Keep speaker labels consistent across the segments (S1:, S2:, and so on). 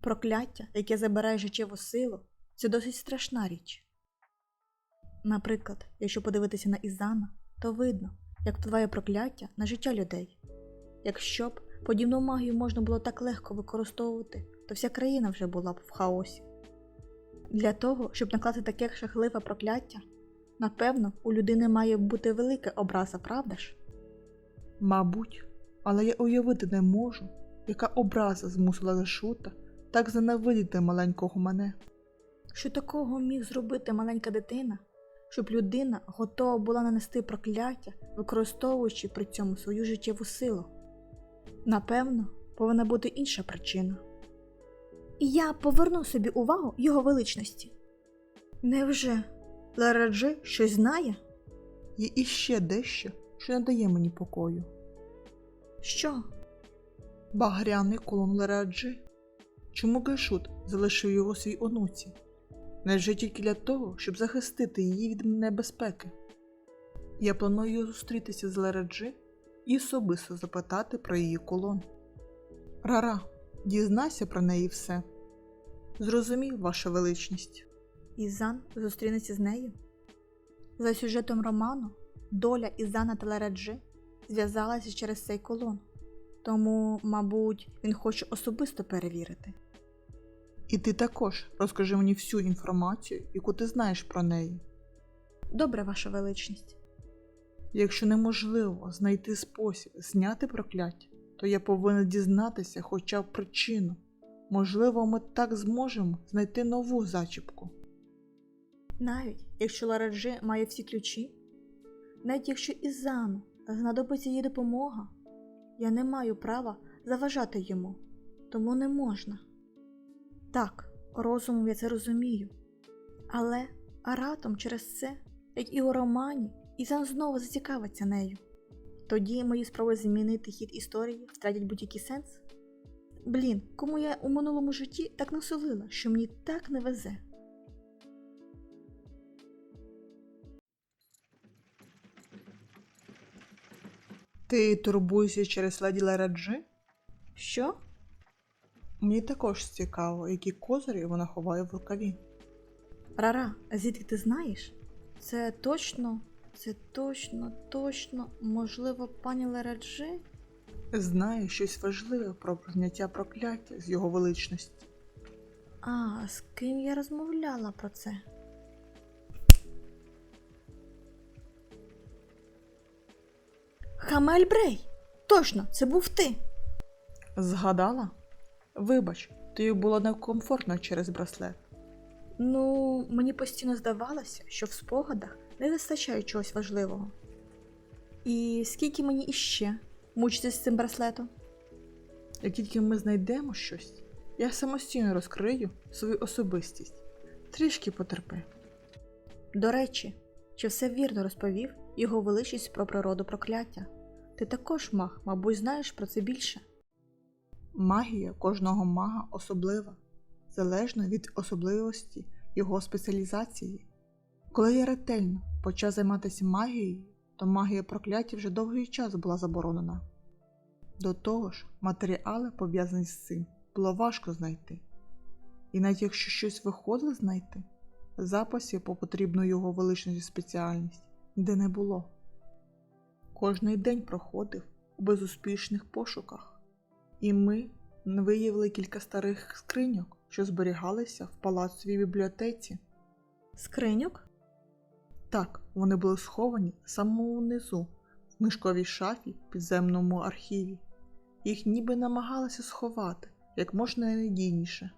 S1: Прокляття, яке забирає життєву силу, це досить страшна річ. Наприклад, якщо подивитися на Ізана, то видно, як впливає прокляття на життя людей. Якщо б подібну магію можна було так легко використовувати, то вся країна вже була б в хаосі. Для того, щоб накласти таке жахливе прокляття, напевно, у людини має бути велика образа, правда ж?
S2: Мабуть, але я уявити не можу, яка образа змусила Лешута так занавидіти маленького мене.
S1: Що такого міг зробити маленька дитина, щоб людина готова була нанести прокляття, використовуючи при цьому свою життєву силу? Напевно, повинна бути інша причина. І я поверну собі увагу його величності. Невже Лараджи щось знає?
S2: Є іще дещо, що не дає мені покою.
S1: Що?
S2: Багряний колон Лераджи. Чому Гешут залишив його своїй онуці? Невже тільки для того, щоб захистити її від небезпеки? Я планую зустрітися з Лераджи і особисто запитати про її колон. Рара, дізнайся про неї все. Зрозумів, ваша величність.
S1: Ізан зустрінеться з нею? За сюжетом роману, доля Ізана та Лараджи зв'язалася через цей колон. Тому, мабуть, він хоче особисто перевірити.
S2: І ти також розкажи мені всю інформацію, яку ти знаєш про неї.
S1: Добре, ваша величність.
S2: Якщо неможливо знайти спосіб зняти прокляття, то я повинен дізнатися хоча б причину. Можливо, ми так зможемо знайти нову зачіпку.
S1: Навіть якщо Лараджи має всі ключі, навіть якщо Ізану знадобиться її допомога, я не маю права заважати йому, тому не можна. Так, розумом я це розумію. Але раптом через це, як і у романі, Ізан знову зацікавиться нею. Тоді мої спроби змінити хід історії втратять будь-який сенс. Блін, кому я у минулому житті так насолила, що мені так не везе.
S2: Ти турбуєшся через леді Лераджи?
S1: Що?
S2: Мені також цікаво, які козирі вона ховає в рукаві.
S1: Рара, а звідки ти знаєш? Це точно, це точно, точно, можливо, пані Лераджи?
S2: Знає щось важливе про прийняття прокляття з його величності.
S1: А, з ким я розмовляла про це? Хамель Брей! Точно, це був ти.
S2: Згадала? Вибач, тобі було некомфортно через браслет.
S1: Ну, мені постійно здавалося, що в спогадах не вистачає чогось важливого. І скільки мені іще мучитись з цим браслетом?
S2: Як тільки ми знайдемо щось, я самостійно розкрию свою особистість. Трішки потерпи.
S1: До речі, чи все вірно розповів його величність про природу прокляття? Ти також маг, мабуть, знаєш про це більше.
S2: Магія кожного мага особлива, залежно від особливості його спеціалізації. Коли я ретельно почав займатися магією, то магія прокляття вже довгий час була заборонена. До того ж, матеріали, пов'язані з цим, було важко знайти. І навіть якщо щось виходило знайти, записів по потрібну його величності спеціальність ніде не було. Кожний день проходив у безуспішних пошуках, і ми виявили кілька старих скриньок, що зберігалися в палацовій бібліотеці.
S1: Скриньок?
S2: Так, вони були сховані самому внизу, в книжковій шафі в підземному архіві. Їх ніби намагалися сховати як можна найнадійніше.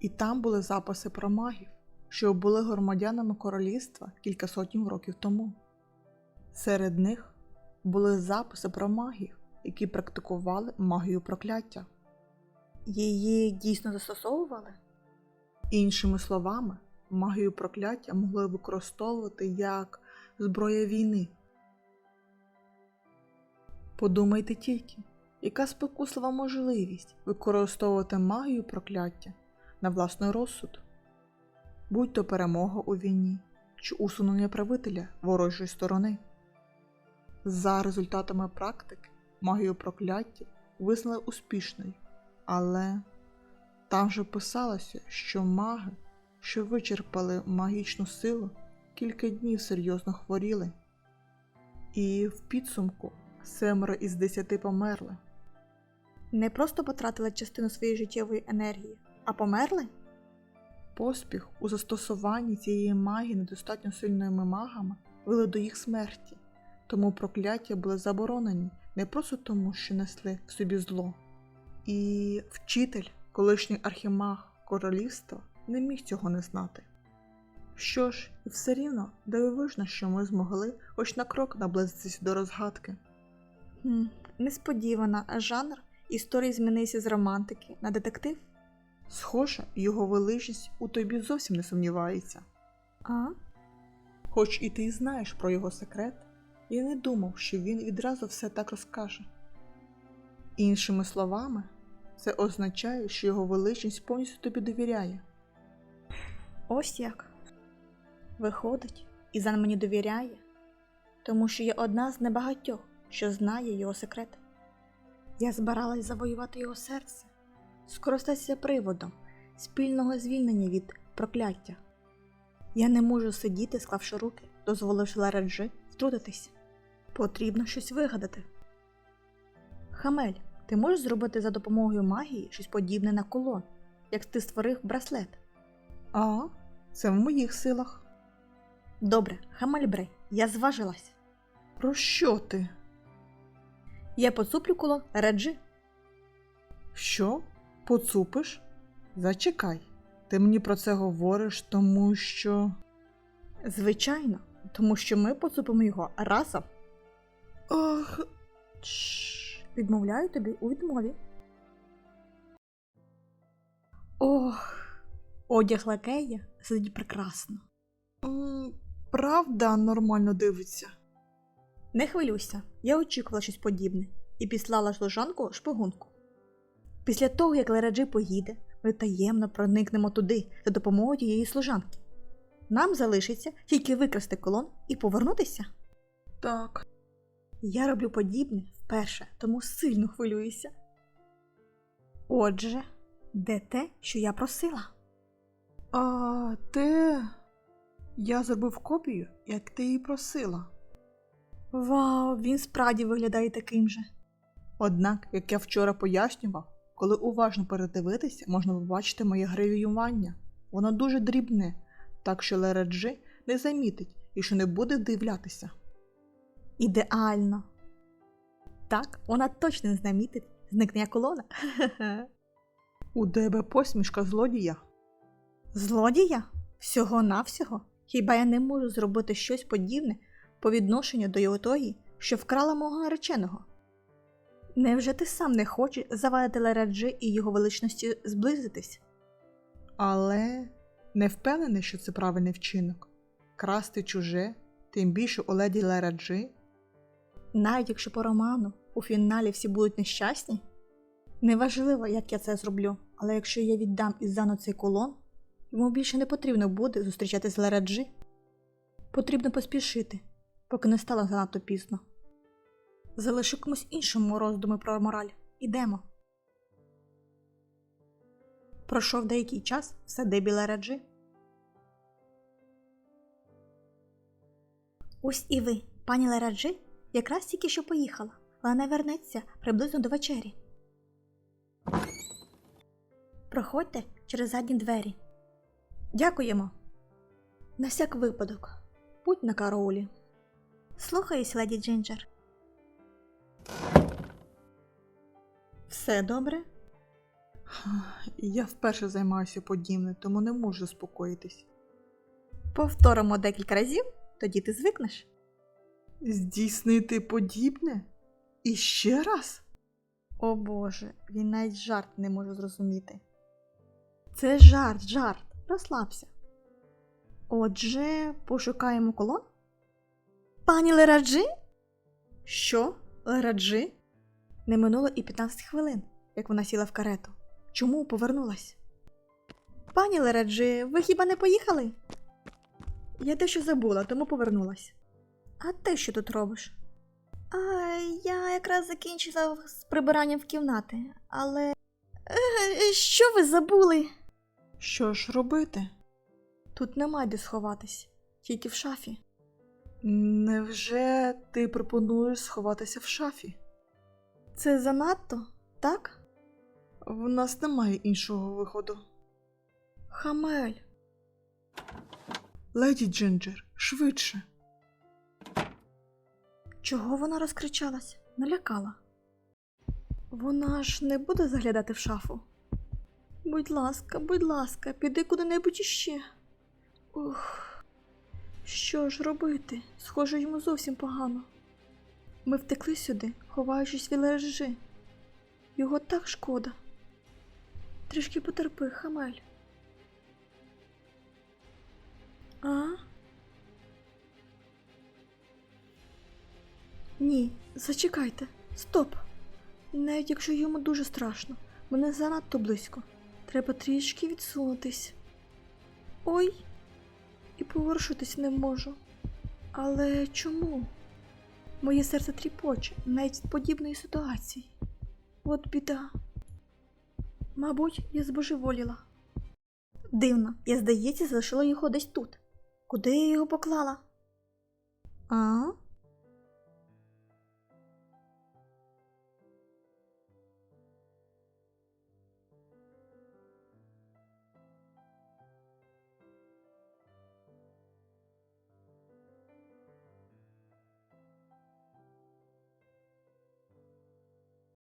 S2: І там були записи про магів, що були громадянами королівства кілька сотень років тому. Серед них були записи про магів, які практикували магію прокляття.
S1: Її дійсно застосовували?
S2: Іншими словами, магію прокляття могли використовувати як зброя війни. Подумайте тільки, яка спокуслива можливість використовувати магію прокляття на власний розсуд, будь то перемога у війні чи усунення правителя ворожої сторони. За результатами практики магію прокляття визнали успішною, але Там же писалося, що маги, що вичерпали магічну силу, кілька днів серйозно хворіли. І в підсумку семеро із десяти померли.
S1: Не просто потратили частину своєї життєвої енергії, а померли?
S2: Поспіх у застосуванні цієї магії недостатньо сильними магами вели до їх смерті, тому прокляття були заборонені не просто тому, що несли в собі зло. І вчитель, колишній архімаг королівства, не міг цього не знати. Що ж, і все рівно дивовижно, що ми змогли хоч на крок наблизитися до розгадки.
S1: Хм, несподівано, а жанр історії змінився з романтики на детектив.
S2: Схоже, його величність у тобі зовсім не сумнівається.
S1: А?
S2: Хоч і ти знаєш про його секрет, я не думав, що він відразу все так розкаже. Іншими словами, це означає, що його величність повністю тобі довіряє.
S1: Ось як. Виходить, Ізан мені довіряє, тому що я одна з небагатьох, що знає його секрет. Я збиралась завоювати його серце, скористатися приводом спільного звільнення від прокляття. Я не можу сидіти, склавши руки, дозволивши Лараджи втрутитись. Потрібно щось вигадати. Хамель, ти можеш зробити за допомогою магії щось подібне на кулон, як ти створив браслет?
S2: А, це в моїх силах.
S1: Добре, Хамальбрей, я зважилась.
S2: Про що ти?
S1: Я поцуплю коло Реджи.
S2: Що? Поцупиш? Зачекай. Ти мені про це говориш, тому що.
S1: Звичайно, тому що ми поцупимо його разом.
S2: Ах,
S1: Чш, відмовляю тобі у відмові. Ох, одяг лакея сидить прекрасно.
S2: м, правда нормально дивиться.
S1: Не хвилюйся, я очікувала щось подібне і післала служанку шпигунку. Після того, як Лераджи поїде, ми таємно проникнемо туди за допомогою тієї служанки. Нам залишиться тільки викрасти колон і повернутися.
S2: Так.
S1: Я роблю подібне вперше, тому сильно хвилююся. Отже, де те, що я просила?
S2: А те. Я зробив копію, як ти і просила.
S1: Вау, він справді виглядає таким же.
S2: Однак, як я вчора пояснював, коли уважно передивитися, можна побачити моє гравіювання. Воно дуже дрібне, так що Лераджи не замітить і що не буде дивлятися.
S1: Ідеально. Так, вона точно не знамітить зникнення колона.
S2: У тебе посмішка злодія.
S1: Злодія? Всього-навсього? Хіба я не можу зробити щось подібне по відношенню до його тої, що вкрала мого нареченого? Невже ти сам не хочеш завадити Лераджи і його величності зблизитись?
S2: Але не впевнений, що це правильний вчинок. Красти чуже, тим більше у леді Лераджи.
S1: Навіть якщо по роману у фіналі всі будуть нещасні? Неважливо, як я це зроблю, але якщо я віддам Ізану цей колон, йому більше не потрібно буде зустрічати з Лераджи. Потрібно поспішити, поки не стало занадто пізно. Залишу комусь іншому роздуми про мораль. Ідемо. Пройшов деякий час в садибі Лераджи. Ось і ви, пані Лераджи, якраз тільки що поїхала, але не вернеться приблизно до вечері. Проходьте через задні двері. Дякуємо. На всяк випадок. Будь на караулі. Слухаюсь, леді Джинджер. Все добре?
S2: Я вперше займаюся подібне, тому не можу заспокоїтись.
S1: Повторимо декілька разів, тоді ти звикнеш.
S2: Здійснити подібне? І ще раз?
S1: О Боже, він навіть жарт не може зрозуміти. Це жарт, жарт. Розслабся. Отже, пошукаємо колон? Пані Лераджи? Що? Лераджи? Не минуло і 15 хвилин, як вона сіла в карету. Чому повернулась? Пані Лераджи, ви хіба не поїхали? Я дещо забула, тому повернулась. А ти що тут робиш? А я якраз закінчила з прибиранням в кімнати, але Е, що ви забули?
S2: Що ж робити?
S1: Тут немає де сховатись, тільки в шафі.
S2: Невже ти пропонуєш сховатися в шафі?
S1: Це занадто, так?
S2: В нас немає іншого виходу.
S1: Хамель,
S2: Леді Джинджер, швидше.
S1: Чого вона розкричалась? Налякала. Вона ж не буде заглядати в шафу. Будь ласка, будь ласка, піди куди-небудь іще. Ух, що ж робити? Схоже, йому зовсім погано. Ми втекли сюди, ховаючись від лежи. Його так шкода. Трішки потерпи, Хамель. А? Ні, зачекайте. Стоп. Навіть якщо йому дуже страшно, мене занадто близько. Треба трішки відсунутись. Ой, і поворушитись не можу. Але чому? Моє серце тріпоче навіть від подібної ситуації. От біда. Мабуть, я збожеволіла. Дивно, я, здається, залишила його десь тут. Куди я його поклала? А?